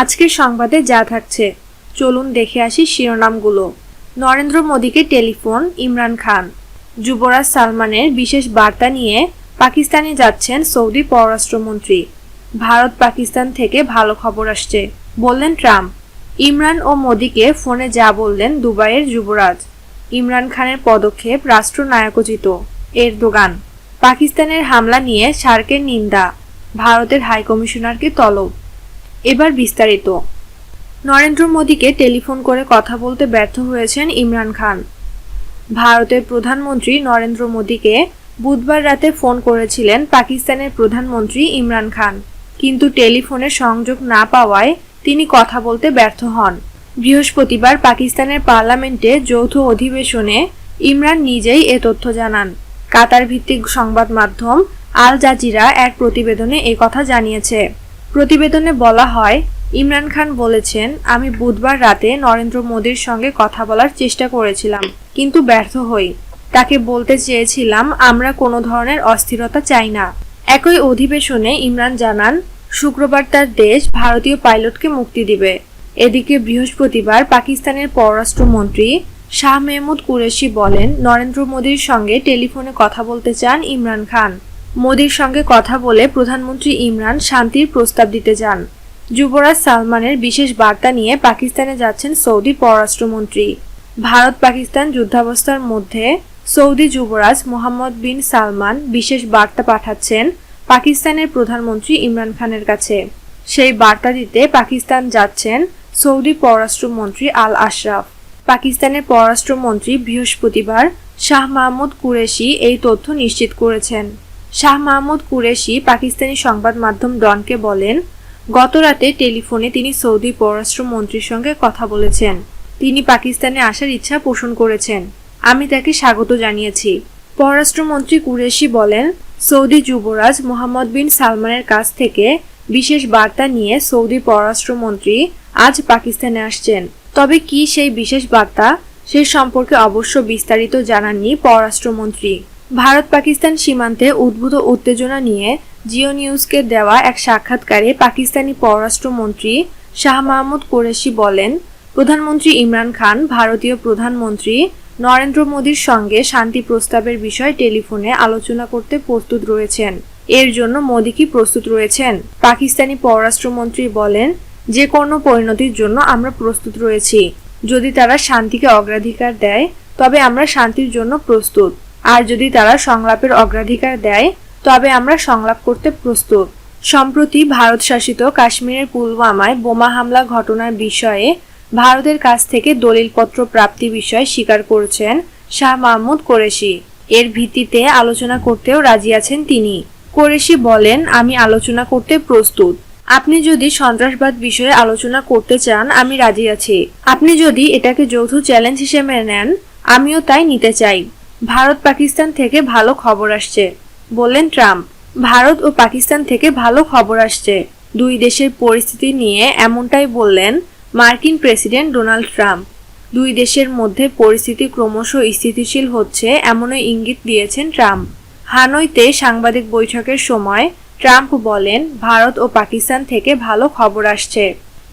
আজকের সংবাদে যা থাকছে। চলুন দেখে আসি শিরোনামগুলো। নরেন্দ্র মোদীকে টেলিফোন, ইমরান খান। যুবরাজ সালমানের বিশেষ বার্তা নিয়ে পাকিস্তানে যাচ্ছেন সৌদি পররাষ্ট্রমন্ত্রী। ভারত পাকিস্তান থেকে ভালো খবর আসছে, বললেন ট্রাম্প। ইমরান ও মোদীকে ফোনে যা বললেন দুবাইয়ের যুবরাজ। ইমরান খানের পদক্ষেপ রাষ্ট্রনায়কোচিত, এরদোগান। পাকিস্তানের হামলা নিয়ে সার্কের নিন্দা, ভারতের হাইকমিশনারকে তলব। এবার বিস্তারিত। নরেন্দ্র মোদীকে টেলিফোন করে কথা বলতে ব্যর্থ হয়েছেন ইমরান খান। ভারতের প্রধানমন্ত্রী নরেন্দ্র মোদীকে বুধবার রাতে ফোন করেছিলেন পাকিস্তানের প্রধানমন্ত্রী ইমরান খান। কিন্তু টেলিফোনে সংযোগ না পাওয়ায় তিনি কথা বলতে ব্যর্থ হন। বৃহস্পতিবার পাকিস্তানের পার্লামেন্টে যৌথ অধিবেশনে ইমরান নিজেই এ তথ্য জানান। কাতার ভিত্তিক সংবাদ মাধ্যম আল জাজিরা এক প্রতিবেদনে কথা জানিয়েছে। প্রতিবেদনে বলা হয়, ইমরান খান বলেছেন, আমি বুধবার রাতে নরেন্দ্র মোদীর সঙ্গে কথা বলার চেষ্টা করেছিলাম, কিন্তু ব্যর্থ হই। তাকে বলতে চেয়েছিলাম, আমরা কোনো ধরনের অস্থিরতা চাই না। একই অধিবেশনে ইমরান জানান, শুক্রবার তার দেশ ভারতীয় পাইলটকে মুক্তি দিবে। এদিকে বৃহস্পতিবার পাকিস্তানের পররাষ্ট্রমন্ত্রী শাহ মেহমুদ কুরেশি বলেন, নরেন্দ্র মোদীর সঙ্গে টেলিফোনে কথা বলতে চান ইমরান খান। মোদীর সঙ্গে কথা বলে প্রধানমন্ত্রী ইমরান শান্তির প্রস্তাব দিতে চান যুবরাজ সালমানের বিশেষ বার্তা নিয়ে পাকিস্তানে যাচ্ছেন সৌদি পররাষ্ট্রমন্ত্রী। ভারত পাকিস্তান যুদ্ধাবস্থার মধ্যে সৌদি যুবরাজ মোহাম্মদ বিন সালমান বিশেষ বার্তা পাঠাচ্ছেন পাকিস্তানের প্রধানমন্ত্রী ইমরান খানের কাছে। সেই বার্তা দিতে পাকিস্তান যাচ্ছেন সৌদি পররাষ্ট্রমন্ত্রী আল আশরাফ। পাকিস্তানের পররাষ্ট্রমন্ত্রী বৃহস্পতিবার শাহ মাহমুদ কুরেশি এই তথ্য নিশ্চিত করেছেন। শাহ মাহমুদ কুরেশি পাকিস্তানি সংবাদ মাধ্যম ডনকে বলেন, গতরাতে টেলিফোনে তিনি সৌদি পররাষ্ট্রমন্ত্রীর সঙ্গে কথা বলেছেন। তিনি পাকিস্তানে আসার ইচ্ছা পোষণ করেছেন। আমি তাকে স্বাগত জানিয়েছি। পররাষ্ট্রমন্ত্রী কুরেশি বলেন, সৌদি যুবরাজ মোহাম্মদ বিন সালমানের কাছ থেকে বিশেষ বার্তা নিয়ে সৌদি পররাষ্ট্রমন্ত্রী আজ পাকিস্তানে আসছেন। তবে কি সেই বিশেষ বার্তা, সে সম্পর্কে অবশ্য বিস্তারিত জানাননি পররাষ্ট্রমন্ত্রী। ভারত পাকিস্তান সীমান্তে উদ্ভূত উত্তেজনা নিয়ে জিও নিউজকে দেওয়া এক সাক্ষাৎকারে পাকিস্তানি পররাষ্ট্রমন্ত্রী শাহ মাহমুদ কোরেশি বলেন, প্রধানমন্ত্রী ইমরান খান, ভারতীয় প্রধানমন্ত্রী নরেন্দ্র মোদীর সঙ্গে শান্তি প্রস্তাবের বিষয়ে টেলিফোনে আলোচনা করতে প্রস্তুত রয়েছেন। এর জন্য মোদী কি প্রস্তুত রয়েছেন? পাকিস্তানি পররাষ্ট্রমন্ত্রী বলেন, যে কোনো পরিণতির জন্য আমরা প্রস্তুত রয়েছি। যদি তারা শান্তিকে অগ্রাধিকার দেয়, তবে আমরা শান্তির জন্য প্রস্তুত। আর যদি তারা সংলাপের অগ্রাধিকার দেয়, তবে আমরা সংলাপ করতে প্রস্তুত। সম্প্রতি ভারত শাসিত কাশ্মীরের পুলওয়ামায় বোমা হামলা ঘটনার বিষয়ে ভারতের কাছ থেকে দলিলপত্র প্রাপ্তি বিষয়ে স্বীকার করেছেন শাহ মাহমুদ কোরেশি। এর ভিত্তিতে আলোচনা করতেও রাজি আছেন তিনি। কোরেশি বলেন, আমি আলোচনা করতে প্রস্তুত। আপনি যদি সন্ত্রাসবাদ বিষয়ে আলোচনা করতে চান, আমি রাজি আছি। আপনি যদি এটাকে যৌথ চ্যালেঞ্জ হিসেবে নেন, আমিও তাই নিতে চাই। ভারত পাকিস্তান থেকে ভালো খবর আসছে, বললেন ট্রাম্প। ভারত ও পাকিস্তান থেকে ভালো খবর আসছে। দুই দেশের পরিস্থিতি নিয়ে এমনটাই বললেন মার্কিন প্রেসিডেন্ট ডোনাল্ড ট্রাম্প। দুই দেশের মধ্যে পরিস্থিতি ক্রমশ স্থিতিশীল হচ্ছে এমনই ইঙ্গিত দিয়েছেন ট্রাম্প। হানইতে সাংবাদিক বৈঠকের সময় ট্রাম্প বলেন, ভারত ও পাকিস্তান থেকে ভালো খবর আসছে।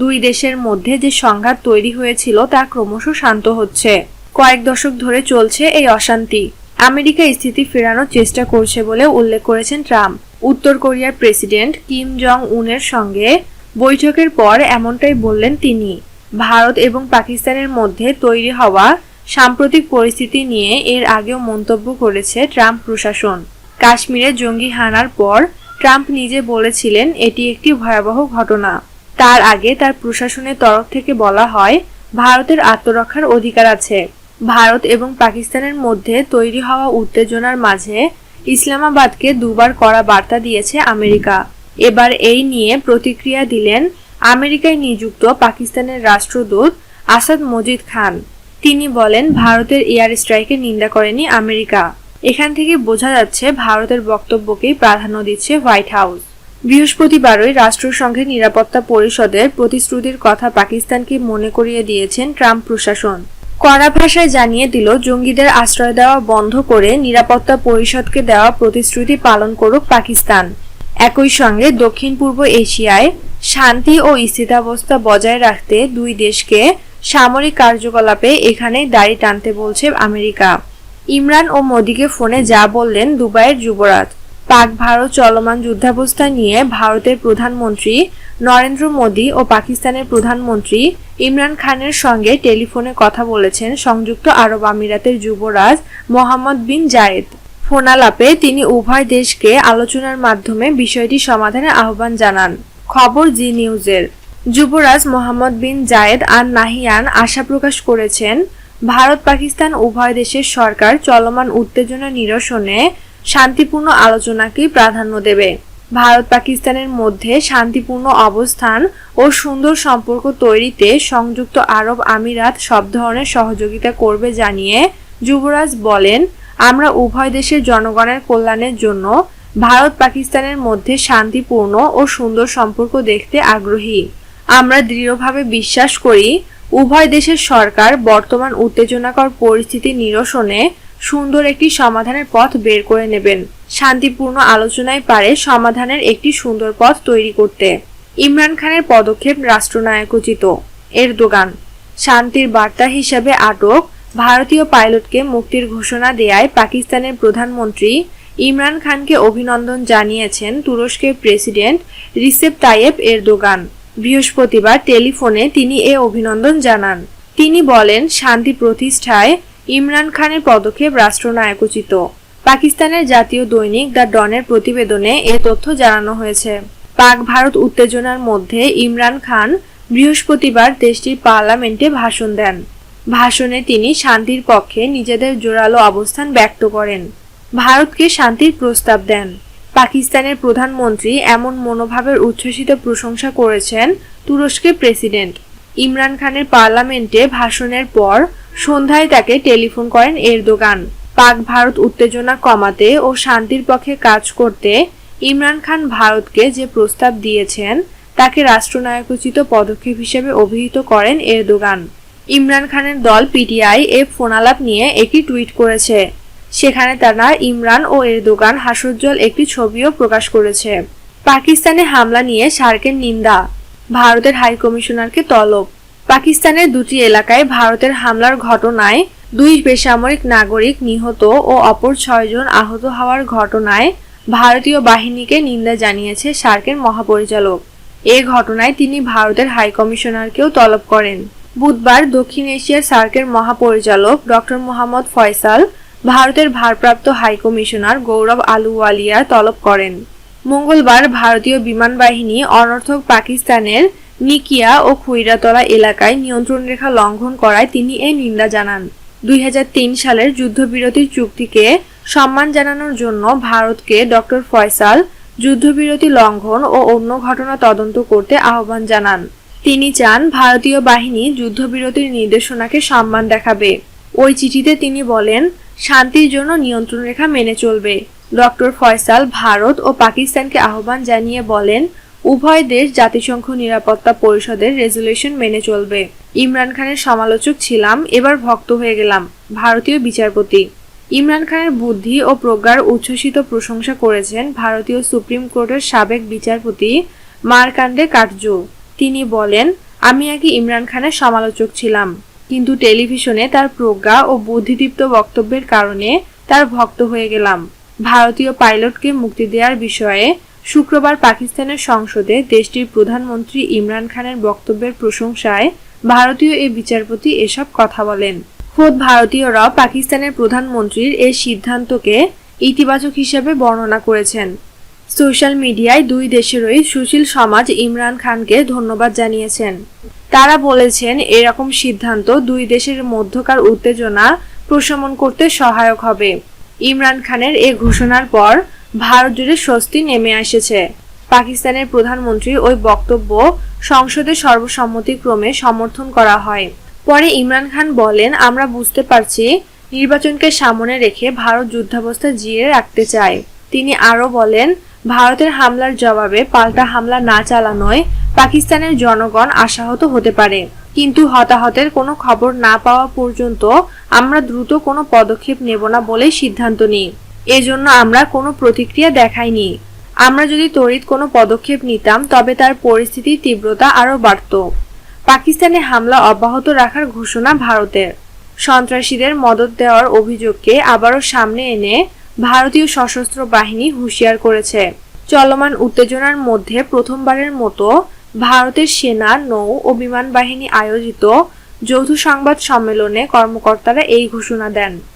দুই দেশের মধ্যে যে সংঘাত তৈরি হয়েছিল তা ক্রমশ শান্ত হচ্ছে। কয়েক দশক ধরে চলছে এই অশান্তি। আমেরিকা স্থিতি ফেরানোর চেষ্টা করছে বলে উল্লেখ করেছেন ট্রাম্প। উত্তর কোরিয়ার প্রেসিডেন্ট কিম জং উনের সঙ্গে বৈঠকের পর এমনটাই বললেন তিনি। ভারত এবং পাকিস্তানের মধ্যে তৈরি হওয়া সাম্প্রতিক পরিস্থিতি নিয়ে এর আগেও মন্তব্য করেছে ট্রাম্প প্রশাসন। কাশ্মীরে জঙ্গি হানার পর ট্রাম্প নিজে বলেছিলেন, এটি একটি ভয়াবহ ঘটনা। তার আগে তার প্রশাসনের তরফ থেকে বলা হয়, ভারতের আত্মরক্ষার অধিকার আছে। ভারত এবং পাকিস্তানের মধ্যে তৈরি হওয়া উত্তেজনার মাঝে ইসলামাবাদকে দুবার করা বার্তা দিয়েছে আমেরিকা। এবার এই নিয়ে প্রতিক্রিয়া দিলেন আমেরিকায় নিযুক্ত পাকিস্তানের রাষ্ট্রদূত আসাদ মজিদ খান। তিনি বলেন, ভারতের এয়ার স্ট্রাইকে নিন্দা করেনি আমেরিকা। এখান থেকে বোঝা যাচ্ছে ভারতের বক্তব্যকেই প্রাধান্য দিচ্ছে হোয়াইট হাউস। বৃহস্পতিবারই রাষ্ট্রসংঘের নিরাপত্তা পরিষদের প্রতিশ্রুতির কথা পাকিস্তানকে মনে করিয়ে দিয়েছেন ট্রাম্প প্রশাসন। কড়া ভাষায় জানিয়ে দিল, জঙ্গিদের আশ্রয় দেওয়া বন্ধ করে নিরাপত্তা পরিষদকে দেওয়া প্রতিশ্রুতি পালন করুক পাকিস্তান। একই সঙ্গে দক্ষিণ পূর্ব এশিয়ায় শান্তি ও স্থিতাবস্থা বজায় রাখতে দুই দেশকে সামরিক কার্যকলাপে এখানেই দাড়ি টানতে বলছে আমেরিকা। ইমরান ও মোদিকে ফোনে যা বললেন দুবাইয়ের যুবরাজ। পাক ভারত চলমান যুদ্ধাবস্থা নিয়ে ভারতের প্রধানমন্ত্রী নরেন্দ্র মোদী ও পাকিস্তানের প্রধানমন্ত্রী ইমরান খানের সঙ্গে টেলিফোনে কথা বলেছেন সংযুক্ত আরব আমিরাতের যুবরাজ মোহাম্মদ বিন জায়েদ। ফোনালাপে তিনি উভয় দেশকে আলোচনার মাধ্যমে বিষয়টি সমাধানের আহ্বান জানান। খবর জি নিউজের। যুবরাজ মোহাম্মদ বিন জায়েদ আর নাহিয়ান আশা প্রকাশ করেছেন ভারত পাকিস্তান উভয় দেশের সরকার চলমান উত্তেজনা নিরসনে শান্তিপূর্ণ আলোচনাকেই প্রাধান্য দেবে। ভারত পাকিস্তানের মধ্যে শান্তিপূর্ণ অবস্থান ও সুন্দর সম্পর্ক তৈরিতে সংযুক্ত আরব আমিরাত সব ধরনের সহযোগিতা করবে জানিয়ে যুবরাজ বলেন, আমরা উভয় দেশের জনগণের কল্যাণের জন্য ভারত পাকিস্তানের মধ্যে শান্তিপূর্ণ ও সুন্দর সম্পর্ক দেখতে আগ্রহী। আমরা দৃঢ়ভাবে বিশ্বাস করি, উভয় দেশের সরকার বর্তমান উত্তেজনাকর পরিস্থিতি নিরসনে সুন্দর একটি সমাধানের পথ বের করে নেবেন। শান্তিপূর্ণ আলোচনায় পারে সমাধানের একটি সুন্দর পথ তৈরি করতে। ইমরান খানের পদক্ষেপ রাষ্ট্রনায়কোচিত এরদোগান। শান্তির বার্তা হিসাবে আটক ভারতীয় পাইলটকে মুক্তির ঘোষণা দেয়ায় পাকিস্তানের প্রধানমন্ত্রী ইমরান খানকে অভিনন্দন জানিয়েছেন তুরস্কের প্রেসিডেন্ট রিসেপ তাইয়েব এরদোগান। বৃহস্পতিবার টেলিফোনে তিনি এ অভিনন্দন জানান। তিনি বলেন, শান্তি প্রতিষ্ঠায় ইমরান খানের পদক্ষেপ রাষ্ট্রনায়কোচিত পাকিস্তানের জাতীয় দৈনিক দ্য ডনের প্রতিবেদনে এ তথ্য জানানো হয়েছে। পাক ভারত উত্তেজনার মধ্যে ইমরান খান বৃহস্পতিবার দেশটির পার্লামেন্টে ভাষণ দেন। ভাষণে তিনি শান্তির পক্ষে নিজেদের জোরালো অবস্থান ব্যক্ত করেন। ভারতকে শান্তির প্রস্তাব দেন। পাকিস্তানের প্রধানমন্ত্রী এমন মনোভাবের উচ্ছ্বসিত প্রশংসা করেছেন তুরস্কের প্রেসিডেন্ট। ইমরান খানের পার্লামেন্টে ভাষণের পর সন্ধ্যায় তাকে টেলিফোন করেন এরদোগান। পাক ভারত উত্তেজনা কমাতে ও শান্তির পক্ষে কাজ করতে ইমরান খান ভারতকে যে প্রস্তাব দিয়েছেন, তাকে রাষ্ট্রনায়কোচিত পদক্ষেপ হিসেবে অভিহিত করেন এরদোগান। ইমরান খানের দল পিটিআই এ ফোনালাপ নিয়ে একটি টুইট করেছে। সেখানে তারা ইমরান ও এরদোগান হাস্যোজ্জ্বল একটি ছবিও প্রকাশ করেছে। পাকিস্তানে হামলা নিয়ে সার্কের নিন্দা। ভারতের হাইকমিশনারকে তলব। পাকিস্তানের দুটি এলাকায় ভারতের হামলার ঘটনায় দুই বেসামরিক নাগরিক নিহত ও অপর ছয়জন আহত হওয়ার ঘটনায় ভারতীয় বাহিনীকে নিন্দা জানিয়েছে সার্কের মহাপরিচালক। এ ঘটনায় তিনি ভারতের হাই কমিশনারকেও তলব করেন। বুধবার দক্ষিণ এশিয়ার সার্কের মহাপরিচালক ডক্টর মোহাম্মদ ফয়সাল ভারতের ভারপ্রাপ্ত হাই কমিশনার গৌরব আলুওয়ালিয়া তলব করেন। মঙ্গলবার ভারতীয় বিমান বাহিনী অনর্থক পাকিস্তানের নিকিয়া ও খুইরাতলা এলাকায় নিয়ন্ত্রণ রেখা লঙ্ঘন করায় তিনি এই নিন্দা জানান। দুই হাজার তিন সালের যুদ্ধবিরতির চুক্তিকে সম্মান জানানোর জন্য ভারতকে ডক্টর ফয়সাল যুদ্ধবিরতি লঙ্ঘন ও অন্য ঘটনা তদন্ত করতে আহ্বান জানান। তিনি চান ভারতীয় বাহিনী যুদ্ধবিরতির নির্দেশনাকে সম্মান দেখাবে। ওই চিঠিতে তিনি বলেন, শান্তির জন্য নিয়ন্ত্রণ রেখা মেনে চলবে। ডক্টর ফয়সাল ভারত ও পাকিস্তানকে আহ্বান জানিয়ে বলেন উভয় দেশ জাতিসংঘ নিরাপত্তা পরিষদের রেজুলেশন মেনে চলবে। ইমরান খানের সমালোচক ছিলাম, এবার ভক্ত হয়ে গেলাম, ভারতীয় বিচারপতি। ইমরান খানের বুদ্ধি ও প্রজ্ঞার উচ্ছ্বসিত প্রশংসা করেছেন ভারতীয় সুপ্রিম কোর্টের সাবেক বিচারপতি মারকান্ডে কাটজু। তিনি বলেন, আমি আগে ইমরান খানের সমালোচক ছিলাম, কিন্তু টেলিভিশনে তার প্রজ্ঞা ও বুদ্ধিদীপ্ত বক্তব্যের কারণে তার ভক্ত হয়ে গেলাম। ভারতীয় পাইলটকে মুক্তি দেওয়ার বিষয়ে শুক্রবার পাকিস্তানের সংসদে দেশটির প্রধানমন্ত্রী ইমরান খানের বক্তব্যের প্রশংসায় ভারতীয় এই বিচারপতি এসব কথা বলেন। খোদ ভারতীয়রাও পাকিস্তানের প্রধানমন্ত্রীর এই সিদ্ধান্তকে ইতিবাচক হিসেবে বর্ণনা করেছেন। সোশ্যাল মিডিয়ায় দুই দেশেরই সুশীল সমাজ ইমরান খানকে ধন্যবাদ জানিয়েছেন। তারা বলেছেন, এরকম সিদ্ধান্ত দুই দেশের মধ্যকার উত্তেজনা প্রশমন করতে সহায়ক হবে। ইমরান খানের এ ঘোষণার পর ভারত জুড়ে স্বস্তি নেমে এসেছে পাকিস্তানের প্রধানমন্ত্রীর ওই বক্তব্য সংসদে সর্বসম্মতিক্রমে সমর্থন করা হয়। পরে ইমরান খান বলেন, আমরা বুঝতে পারছি নির্বাচনকে সামনে রেখে ভারত যুদ্ধাবস্থা জিয়ে রাখতে চায়। তিনি আরও বলেন, ভারতের হামলার জবাবে পাল্টা হামলা না চালানোয় পাকিস্তানের জনগণ আশাহত হতে পারে। কিন্তু হতাহতের কোনো খবর না পাওয়া পর্যন্ত আমরা দ্রুত কোনো পদক্ষেপ নেব না বলেই সিদ্ধান্ত নিই। এজন্য আমরা কোনো প্রতিক্রিয়া দেখাইনি। আমরা যদি তড়িৎ কোনো পদক্ষেপ নিতাম, তবে তার পরিস্থিতির তীব্রতা আরও বাড়ত। পাকিস্তানে হামলা অব্যাহত রাখার ঘোষণা ভারতের। সন্ত্রাসীদের মদত দেওয়ার অভিযোগকে আবারও সামনে এনে ভারতীয় সশস্ত্র বাহিনী হুঁশিয়ার করেছে। চলমান উত্তেজনার মধ্যে প্রথমবারের মতো ভারতের সেনা, নৌ ও বিমান বাহিনী আয়োজিত যৌথ সংবাদ সম্মেলনে কর্মকর্তারা এই ঘোষণা দেন।